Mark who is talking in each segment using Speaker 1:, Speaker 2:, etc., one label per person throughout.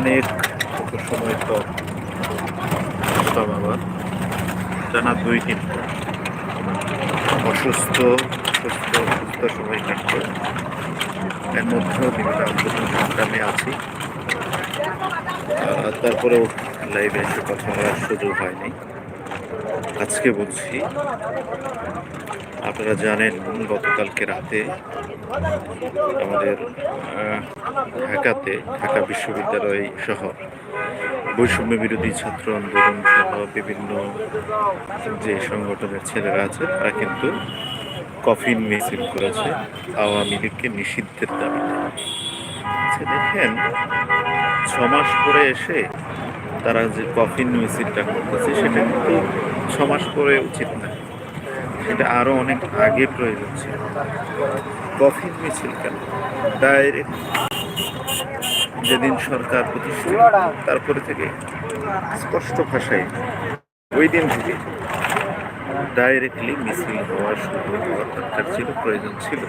Speaker 1: অনেক সময় তো আসলাম আবার টানা দুই দিন। অসুস্থ সুস্থ সুস্থ সময় কাটছে এর মধ্যেও বিভিন্ন আছি। তারপরেও লাইভে এসে কথা বলার সুযোগ হয়নি। আজকে বলছি আপনারা জানেন, গতকালকে রাতে আমাদের ঢাকাতে, ঢাকা বিশ্ববিদ্যালয় সহ বৈষম্য বিরোধী ছাত্র আন্দোলন সহ বিভিন্ন যে সংগঠনের ছেলেরা আছে, তারা কিন্তু কফিন মিছিল করেছে আওয়ামী লীগকে নিষিদ্ধের দাবিতে। আচ্ছা দেখেন ছ মাস পরে এসে তারা যে কফিন মিছিলটা করতেছে, সেটা কিন্তু ছ মাস পরে উচিত না। সেটা আরও অনেক আগে প্রয়োজন ছিল কফিন মিছিল কেন? ডাইরেক্ট যেদিন সরকার প্রতিষ্ঠিত, তারপরে থেকে স্পষ্ট ভাষায় ওই দিন থেকে ডাইরেক্টলি মিছিল হওয়া শুরু দরকার ছিল, প্রয়োজন ছিল।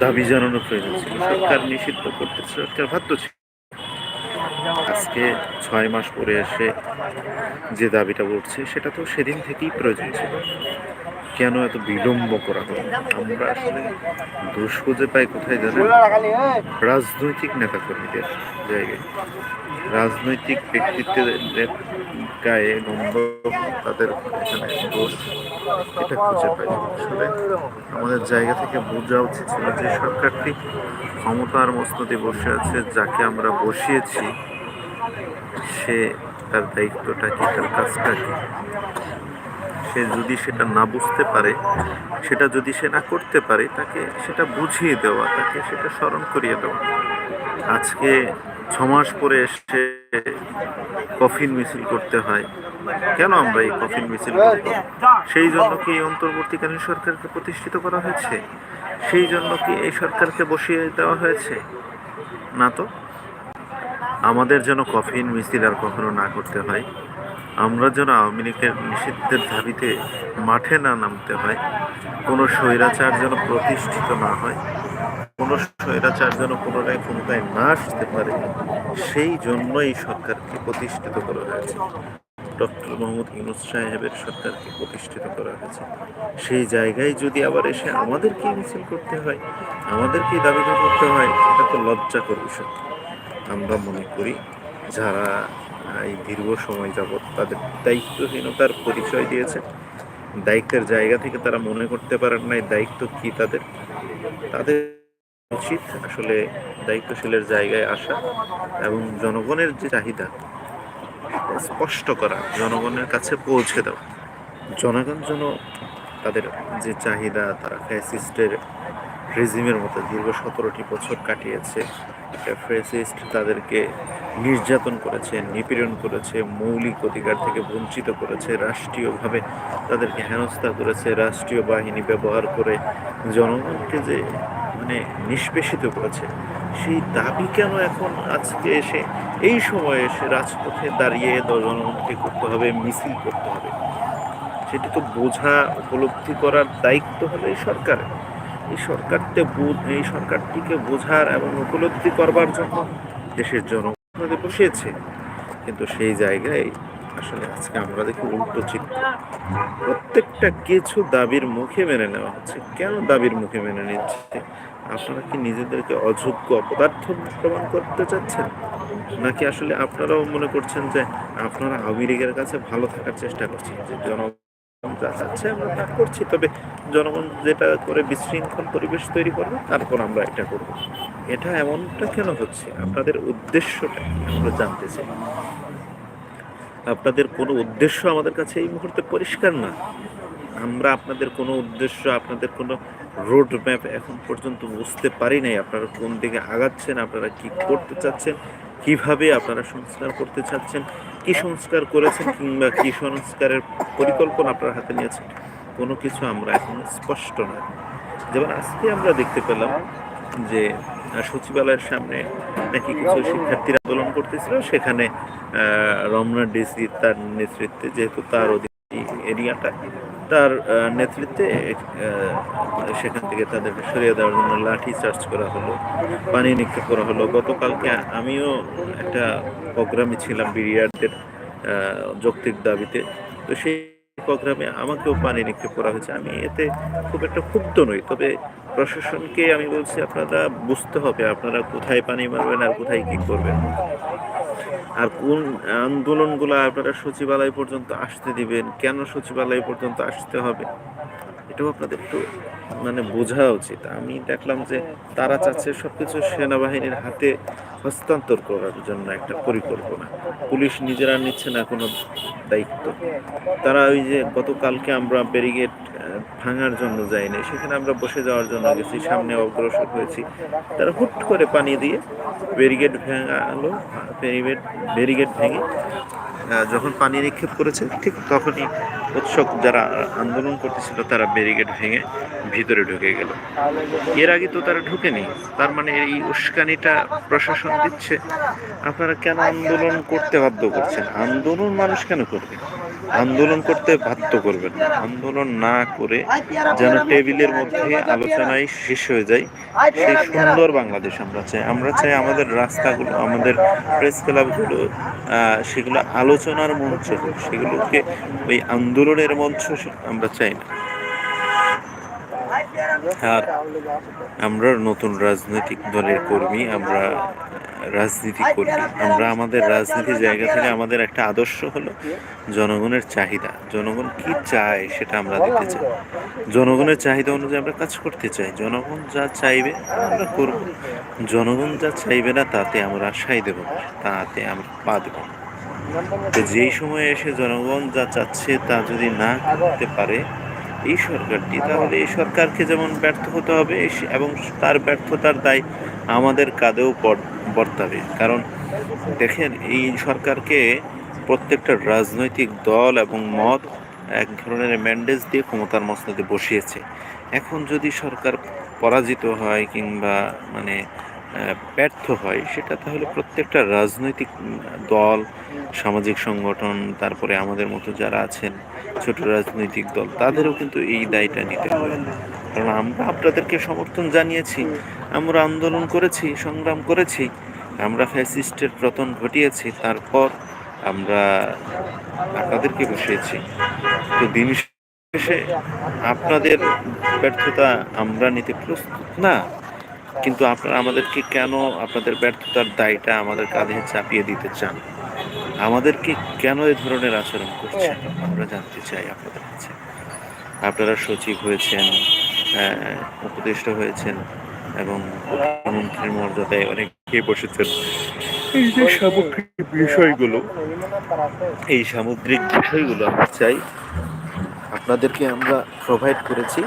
Speaker 1: দাবি জানানোর প্রয়োজন ছিল। সরকার নিষিদ্ধ করতে সরকার বাধ্য ছিল। আজকে ছয় মাস পরে এসে যে দাবিটা উঠছে, সেটা তো সেদিন থেকেই প্রয়োজন ছিল। কেন এত বিলম্ব করা হলো? আমরা আসলে দোষ খুঁজে পাই কোথায় জানেন? রাজনৈতিক নেতাকর্মীদের জায়গায়। রাজনৈতিক ব্যক্তিত্বের গায়ে নম্বর তাদের এখানে দোষ এটা খুঁজে পাই। আসলে আমাদের জায়গা থেকে বোঝা উচিত ছিল যে সরকারটি ক্ষমতার মস্তদে বসে আছে, যাকে আমরা বসিয়েছি সে তার দায়িত্বটা কি, তার কাজটা কি? সে যদি সেটা না বুঝতে পারে, সেটা যদি সে না করতে পারে, তাকে সেটা বুঝিয়ে দেওয়া, তাকে সেটা স্মরণ করিয়ে দেওয়া। আজকে ছ মাস পরে এসে কফিন মিছিল করতে হয়। কেন আমরা এই কফিন মিছিল করব? সেই জন্য কি এই অন্তর্বর্তীকালীন সরকারকে প্রতিষ্ঠিত করা হয়েছে? সেই জন্য কি এই সরকারকে বসিয়ে দেওয়া হয়েছে? না তো। আমাদের যেন কফিন মিছিল আর কখনো না করতে হয়। আমরা যেন আওয়ামী লীগের নিষিদ্ধের দাবিতে মাঠে না নামতে হয়। কোনো স্বৈরাচার যেন প্রতিষ্ঠিত না হয়। কোনো স্বৈরাচার যেন পুনরায় ক্ষমতায় না আসতে পারে। সেই জন্য এই সরকারকে প্রতিষ্ঠিত করা হয়েছে। ডক্টর মোহাম্মদ ইউনুস সাহেবের সরকারকে প্রতিষ্ঠিত করা হয়েছে। সেই জায়গায় যদি আবার এসে আমাদেরকে মিছিল করতে হয়, আমাদেরকেই দাবি করতে হয়, এটা তো লজ্জাকর বিষয়। আমরা মনে করি যারা এই দীর্ঘ সময় যাবৎ তাদের দায়িত্বহীনতার পরিচয় দিয়েছে, দায়িত্বের জায়গা থেকে তারা মনে করতে পারেন নাই দায়িত্ব কি তাদের। তাদের উচিত আসলে দায়িত্বশীলের জায়গায় আসা এবং জনগণের যে চাহিদা স্পষ্ট করা, জনগণের কাছে পৌঁছে দেওয়া। জনগণ যেন তাদের যে চাহিদা, তারা ফ্যাসিস্টের রেজিমের মতো দীর্ঘ সতেরোটি বছর কাটিয়েছে। ফ্রেসিস্ট তাদেরকে নির্যাতন করেছে, নিপীড়ন করেছে, মৌলিক অধিকার থেকে বঞ্চিত করেছে, রাষ্ট্রীয়ভাবে তাদেরকে হেনস্থা করেছে, রাষ্ট্রীয় বাহিনী ব্যবহার করে জনগণকে যে মানে নিষ্পেষিত করেছে, সেই দাবি কেন এখন আজকে এসে এই সময়ে এসে রাজপথে দাঁড়িয়ে জনগণকে করতে হবে, মিছিল করতে হবে? সেটি তো বোঝা, উপলব্ধি করার দায়িত্ব হলো এই সরকারের। এই সরকারকে এই সরকারটিকে বোঝার এবং উপলব্ধি করবার জন্য দেশের জনগণ বসেছে কিন্তু সেই জায়গায় আসলে আজকে আমরা দেখি উল্টো চিত্র। প্রত্যেকটা কিছু দাবির মুখে মেনে নেওয়া হচ্ছে। কেন দাবির মুখে মেনে নিচ্ছে? আপনারা কি নিজেদেরকে অযোগ্য অপদার্থ প্রমাণ করতে চাচ্ছেন? নাকি আসলে আপনারাও মনে করছেন যে আপনারা আওয়ামী লীগের কাছে ভালো থাকার চেষ্টা করছেন, যে জনগণ যা আমরা তা করছি, তবে জনগণ যেটা করে বিশৃঙ্খল পরিবেশ তৈরি করবে, তারপর আমরা এটা করব। এটা এমনটা কেন হচ্ছে? আপনাদের উদ্দেশ্যটা আমরা জানতে চাই। আপনাদের কোনো উদ্দেশ্য আমাদের কাছে এই মুহূর্তে পরিষ্কার না। আমরা আপনাদের কোনো উদ্দেশ্য, আপনাদের কোনো রোড ম্যাপ এখন পর্যন্ত বুঝতে পারি নাই। আপনারা কোন দিকে আগাচ্ছেন? আপনারা কি করতে চাচ্ছেন? কীভাবে আপনারা সংস্কার করতে চাচ্ছেন? কি সংস্কার করেছেন কিংবা কি সংস্কারের পরিকল্পনা আপনার হাতে নিয়েছেন? কোনো কিছু আমরা এখন স্পষ্ট না যেমন আজকে আমরা দেখতে পেলাম যে সচিবালয়ের সামনে নাকি কিছু শিক্ষার্থীরা আন্দোলন করতেছিল। সেখানে রমনা ডিসি তার নেতৃত্বে যেহেতু তার অধীন এরিয়াটা তার নেতৃত্বে সেখান থেকে তাদেরকে সরিয়ে দেওয়ার জন্য লাঠি চার্জ করা হলো, পানি নিক্ষেপ করা হলো। গতকালকে আমিও একটা প্রোগ্রামে ছিলাম বিরিয়ারদের যৌক্তিক দাবিতে। তো সেই প্রোগ্রামে আমাকেও পানি নিক্ষেপ করা হয়েছে। আমি এতে খুব একটা ক্ষুব্ধ নই, তবে প্রশাসনকে আমি বলছি, আপনারা বুঝতে হবে আপনারা কোথায় পানি মারবেন আর কোথায় কী করবেন। আর কোন আন্দোলনগুলো আপনারা সচিবালয় পর্যন্ত আসতে দিবেন? কেন সচিবালয় পর্যন্ত আসতে হবে? এটাও আপনাদের একটু মানে বোঝা উচিত। আমি দেখলাম যে তারা চাচ্ছে সবকিছু সেনাবাহিনীর হাতে হস্তান্তর করার জন্য একটা পরিকল্পনা। পুলিশ নিজেরা নিচ্ছে না কোনো দায়িত্ব। তারা ওই যে গতকালকে আমরা ব্যারিগেড ভাঙার জন্য যাইনি সেখানে আমরা বসে যাওয়ার জন্য গেছি, সামনে অগ্রসর হয়েছি। তারা হুট করে পানি দিয়ে ব্যারিগেড ভাঙালো ব্যারিগেড ব্যারিগেড ভেঙে যখন পানি নিক্ষেপ করেছে, ঠিক তখনই উৎসক যারা আন্দোলন করতেছিল, তারা ব্যারিগেড ভেঙে ভিতরে ঢুকে গেল। এর আগে তো তারা ঢুকেনি। তার মানে এই উস্কানিটা প্রশাসন দিচ্ছে। আপনারা কেন আন্দোলন করতে বাধ্য করছেন? আন্দোলন মানুষ কেন করবে? আন্দোলন করতে বাধ্য করবেন। আন্দোলন না করে যেন টেবিলের মধ্যে আলোচনায় শেষ হয়ে যায়, সেই সুন্দর বাংলাদেশ আমরা চাই। আমরা চাই আমাদের রাস্তাগুলো, আমাদের প্রেস ক্লাবগুলো সেগুলো আলোচনার মঞ্চ সেগুলোকে ওই আন্দোলনের মঞ্চ আমরা চাই না। আর আমরা নতুন রাজনৈতিক দলের কর্মী, আমরা রাজনীতি করি আমরা আমাদের রাজনীতির জায়গা থেকে আমাদের একটা আদর্শ হলো জনগণের চাহিদা। জনগণ কি চায় সেটা আমরা দিতে চাই। জনগণের চাহিদা অনুযায়ী আমরা কাজ করতে চাই। জনগণ যা চাইবে আমরা করব। জনগণ যা চাইবে না তাতে আমরা আশাই দেব না তাতে আমরা পা দেব না। যেই সময়ে এসে জনগণ যা চাচ্ছে তা যদি না করতে পারে এই সরকারটি তাহলে এই সরকারকে যেমন ব্যর্থ হতে হবে এবং তার ব্যর্থতার দায় আমাদের কাঁধেও বর্তাবে। কারণ দেখেন, এই সরকারকে প্রত্যেকটা রাজনৈতিক দল এবং মত এক ধরনের ম্যান্ডেজ দিয়ে ক্ষমতার মসনদে বসিয়েছে। এখন যদি সরকার পরাজিত হয় কিংবা মানে ব্যর্থ হয়, সেটা তাহলে প্রত্যেকটা রাজনৈতিক দল, সামাজিক সংগঠন, তারপরে আমাদের মতো যারা আছেন, ছোট রাজনৈতিক দল, তাদেরও কিন্তু এই দায়টা নিতে হবে। কারণ আমরা আপনাদেরকে সমর্থন জানিয়েছি আমরা আন্দোলন করেছি সংগ্রাম করেছি আমরা ফ্যাসিস্টের পতন ঘটিয়েছি তারপর আমরা আপনাদেরকে বসিয়েছি। তো দিন শেষে আপনাদের ব্যর্থতা আমরা নিতে প্রস্তুত না কিন্তু আপনারা আমাদেরকে কেন আপনাদের ব্যর্থতার দায়টা আমাদের কাঁধে চাপিয়ে দিতে চান? আমাদেরকে কেন এই ধরনের আচরণ করছেন? আমরা জানতে চাই আপনাদের কাছে। আপনারা সচিব হয়েছেন উপদেষ্টা হয়েছেন এবং প্রধানমন্ত্রীর মর্যাদায় অনেকে বসেছেন। এই যে সামগ্রিক বিষয়গুলো, এই সামগ্রিক বিষয়গুলো আমরা চাই, আপনাদেরকে আমরা প্রোভাইড করেছি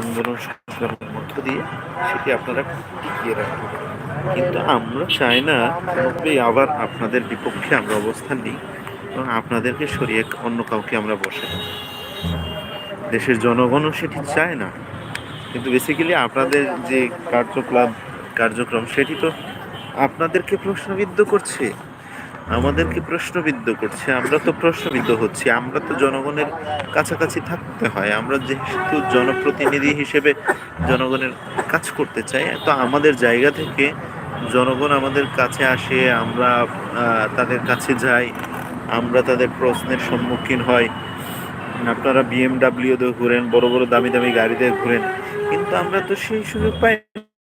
Speaker 1: আন্দোলন সংগ্রামের মধ্য দিয়ে, সেটি আপনারা টিকিয়ে রাখবেন কিন্তু আমরা চাই না আবার আপনাদের বিপক্ষে আমরা অবস্থান নিই এবং আপনাদেরকে সরিয়ে অন্য কাউকে আমরা বসে দেশের জনগণও সেটি চায় না। কিন্তু বেসিক্যালি আপনাদের যে কার্যকলাপ কার্যক্রম, সেটি তো আপনাদেরকে প্রশ্নবিদ্ধ করছে। আমাদেরকে প্রশ্নবিদ্ধ করছে। আমরা তো প্রশ্নবিদ্ধ হচ্ছি। আমরা তো জনগণের কাছাকাছি থাকতে হয়। আমরা যেহেতু জনপ্রতিনিধি হিসেবে জনগণের কাজ করতে চাই, তো আমাদের জায়গা থেকে জনগণ আমাদের কাছে আসে, আমরা তাদের কাছে যাই, আমরা তাদের প্রশ্নের সম্মুখীন হই। আপনারা বিএমডাব্লিউতে ঘুরেন, বড় বড় দামি দামি গাড়িতে ঘুরেন, কিন্তু আমরা তো সেই সুযোগ পাই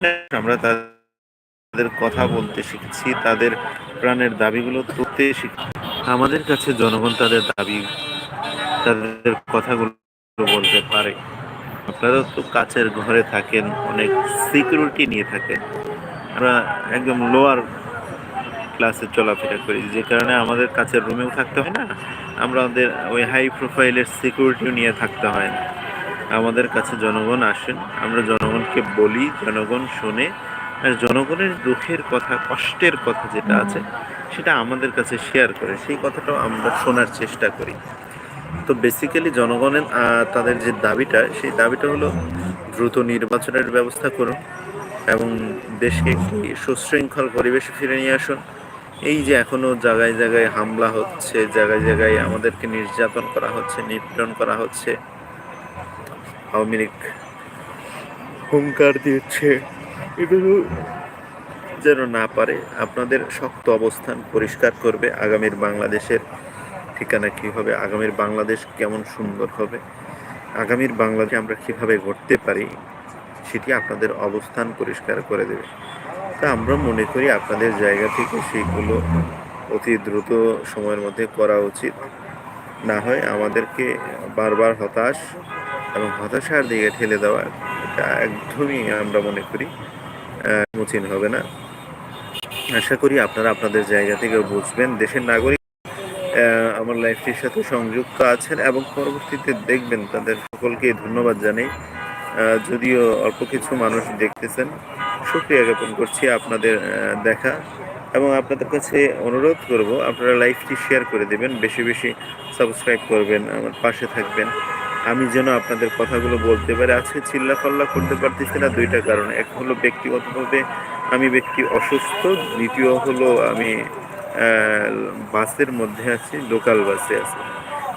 Speaker 1: না। আমরা তাদের কথা বলতে শিখছি, তাদের প্রাণের দাবিগুলো তুলতে শিখছি। আমাদের কাছে জনগণ তাদের দাবি, তাদের কথাগুলো বলতে পারে। আপনারা তো কাছের ঘরে থাকেন, অনেক সিকিউরিটি নিয়ে থাকেন। আমরা একদম লোয়ার ক্লাসে চলাফেরা করি। যে কারণে আমাদের কাছের রুমেও থাকতে হয় না আমরা আমাদের ওই হাই প্রোফাইলের সিকিউরিটিও নিয়ে থাকতে হয় না। আমাদের কাছে জনগণ আসেন আমরা জনগণকে বলি জনগণ শোনে আর জনগণের দুঃখের কথা কষ্টের কথা যেটা আছে সেটা আমাদের কাছে শেয়ার করে। সেই কথাটাও আমরা শোনার চেষ্টা করি। তো বেসিক্যালি জনগণের তাদের যে দাবিটা সেই দাবিটা হলো দ্রুত নির্বাচনের ব্যবস্থা করুন এবং দেশকে একটি সুশৃঙ্খল পরিবেশে ফিরে নিয়ে আসুন। এই যে এখনও জায়গায় জায়গায় হামলা হচ্ছে, জায়গায় জায়গায় আমাদেরকে নির্যাতন করা হচ্ছে, নিপীড়ন করা হচ্ছে, আওয়ামী লীগ হুঙ্কার দিচ্ছে। এগুলো যেন না পারে, আপনাদের শক্ত অবস্থান পরিষ্কার করবে আগামীর বাংলাদেশের ঠিকানা কী হবে, আগামীর বাংলাদেশ কেমন সুন্দর হবে, আগামীর বাংলাদেশে আমরা কীভাবে ঘটতে পারি, সেটি আপনাদের অবস্থান পরিষ্কার করে দেবে। তা আমরা মনে করি আপনাদের জায়গা থেকে সেইগুলো অতি দ্রুত সময়ের মধ্যে করা উচিত। না হয় আমাদেরকে বারবার হতাশ এবং হতাশার দিকে ঠেলে দেওয়া এটা একদমই আমরা মনে করি আহ, সমীচীন হবে না। আশা করি আপনারা আপনাদের জায়গা থেকে বুঝবেন। দেশের নাগরিক আমার লাইফটির সাথে সংযুক্ত আছেন এবং পরবর্তীতে দেখবেন তাদের সকলকে ধন্যবাদ জানাই। যদিও অল্প কিছু মানুষ দেখতেছেন সুক্রিয়া জ্ঞাপন করছি আপনাদের দেখা। এবং আপনাদের কাছে অনুরোধ করব, আপনারা লাইভটি শেয়ার করে দেবেন, বেশি বেশি সাবস্ক্রাইব করবেন, আমার পাশে থাকবেন। আমি যেন আপনাদের কথাগুলো বলতে পারি, আজকে চিল্লা পাল্লা করতে পারতেছি না দুইটা কারণ। এক হলো ব্যক্তিগতভাবে আমি ব্যক্তি অসুস্থ, দ্বিতীয় হলো আমি বাসের মধ্যে আছি, লোকাল বাসে আছি।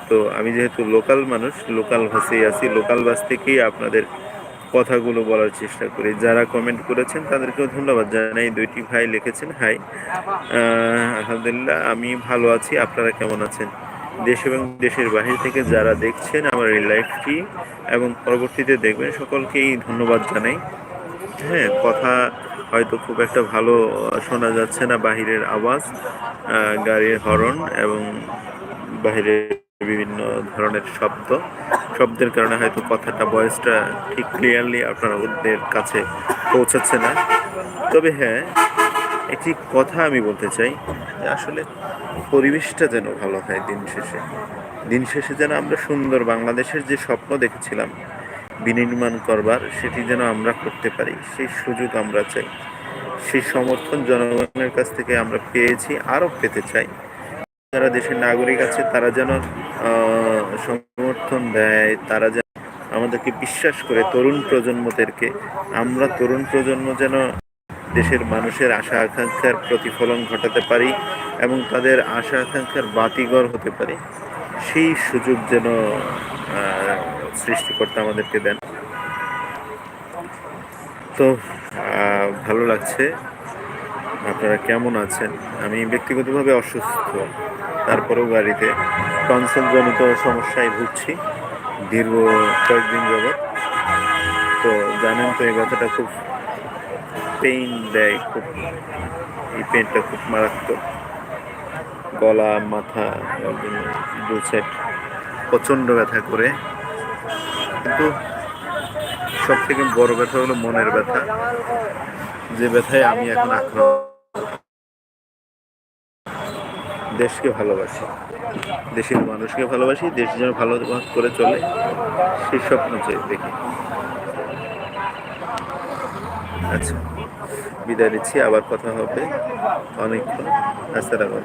Speaker 1: তো আমি যেহেতু লোকাল মানুষ, লোকাল বাসেই আছি, লোকাল বাস থেকেই আপনাদের কথাগুলো বলার চেষ্টা করি। যারা কমেন্ট করেছেন, তাদেরকেও ধন্যবাদ জানাই। দুইটি ভাই লিখেছেন হাই আলহামদুলিল্লাহ, আমি ভালো আছি। আপনারা কেমন আছেন? দেশ এবং দেশের বাহির থেকে যারা দেখছেন আমার এই লাইভটি এবং পরবর্তীতে দেখবেন, সকলকেই ধন্যবাদ জানাই। হ্যাঁ কথা হয়তো খুব একটা ভালো শোনা যাচ্ছে না বাহিরের আওয়াজ গাড়ির হরন এবং বাহিরের বিভিন্ন ধরনের শব্দ। শব্দের কারণে হয়তো কথাটা ভয়েসটা ঠিক ক্লিয়ারলি আপনাদের কাছে পৌঁছাচ্ছে না। তবে হ্যাঁ একটি কথা আমি বলতে চাই যে আসলে পরিবেশটা যেন ভালো হয় দিন শেষে। দিন শেষে যেন আমরা সুন্দর বাংলাদেশের যে স্বপ্ন দেখেছিলাম, বিনির্মাণ করবার, সেটি যেন আমরা করতে পারি, সেই সুযোগ আমরা চাই। সেই সমর্থন জনগণের কাছ থেকে আমরা পেয়েছি, আরও পেতে চাই। যারা দেশের নাগরিক আছে, তারা যেন সমর্থন দেয়, তারা যেন আমাদেরকে বিশ্বাস করে, তরুণ প্রজন্মদেরকে। আমরা তরুণ প্রজন্ম যেন দেশের মানুষের আশা আকাঙ্ক্ষার প্রতিফলন ঘটাতে পারি এবং তাদের আশা আকাঙ্ক্ষার বাতিঘর হতে পারি। সেই সুযোগ যেন সৃষ্টিকর্তা আমাদেরকে দেন। তো ভালো লাগছে। আপনারা কেমন আছেন? আমি ব্যক্তিগতভাবে অসুস্থ। তারপরেও গাড়িতে টনসেলজনিত সমস্যায় ভুগছি দীর্ঘ কয়েকদিন যাবৎ। তো জানেন তো, এই ব্যথাটা খুব পেইন দেয়, খুব এই পেইনটা খুব মারাত্মক। গলা, মাথা দু সাইড প্রচণ্ড ব্যথা করে। কিন্তু সব থেকে বড় ব্যথা হলো মনের ব্যথা। যে ব্যথায় আমি এখন আক্রান্ত। দেশকে ভালোবাসি। দেশের মানুষকে ভালোবাসি, দেশ যেন ভালো করে চলে সেই স্বপ্ন দেখি। আচ্ছা বিদায় নিচ্ছি, আবার কথা হবে। অনেকক্ষণ। আসসালামু